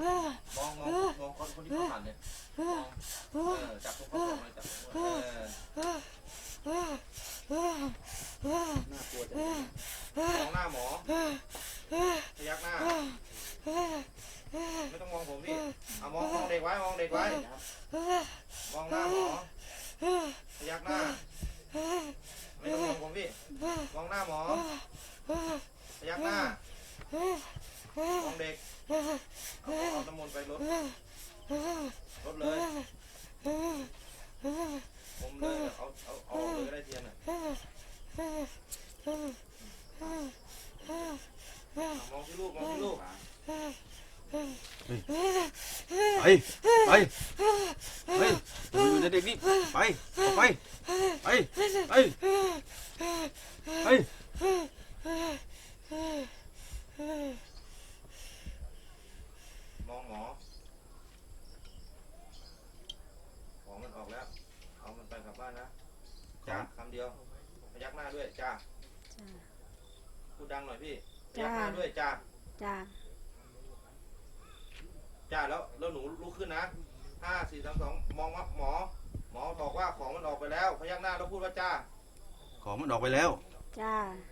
มองมองมองคนคนที่เขาผ่านเนี่ยมองเออจับตรงข้อศอกเลยจับตรงข้อเออน่ากลัวจังมองหน้าหมอพยักหน้า ไม่ต้องมองผมพี่เอามองมองเด็กไว้มองเด็กไว้ มองหน้าหมอพยักหน้า ไม่ต้องมองผมพี่มองหน้าหมอพยักหน้ามองเด็ก เอาน้ำมนต์ไปรถรถเลยผมเลยเอาเอาเอาออกเลยได้เทียนอะมองที่ลูกมองที่ลูกไปไปไปอยู่ในเด็กนี่ไปไปไปไปไป ม องหมอของมันออกแล้ว เอามันไปกลับบ้านนะจ้า คำเดียวพยักหน้าด้วยจ้าจ้า พูดดังหน่อยพี่พจ้ายักหน้า ด้วยจ้าจ้า จ้าแล้วแล้วหนูลุกขึ้นนะห้าสี่สามสองมองว่าหมอ หมอบอกว่าของมันออกไปแล้ว พยักหน้าแล้วพูดว่าจ้า ของมันออกไปแล้ว จ้าเ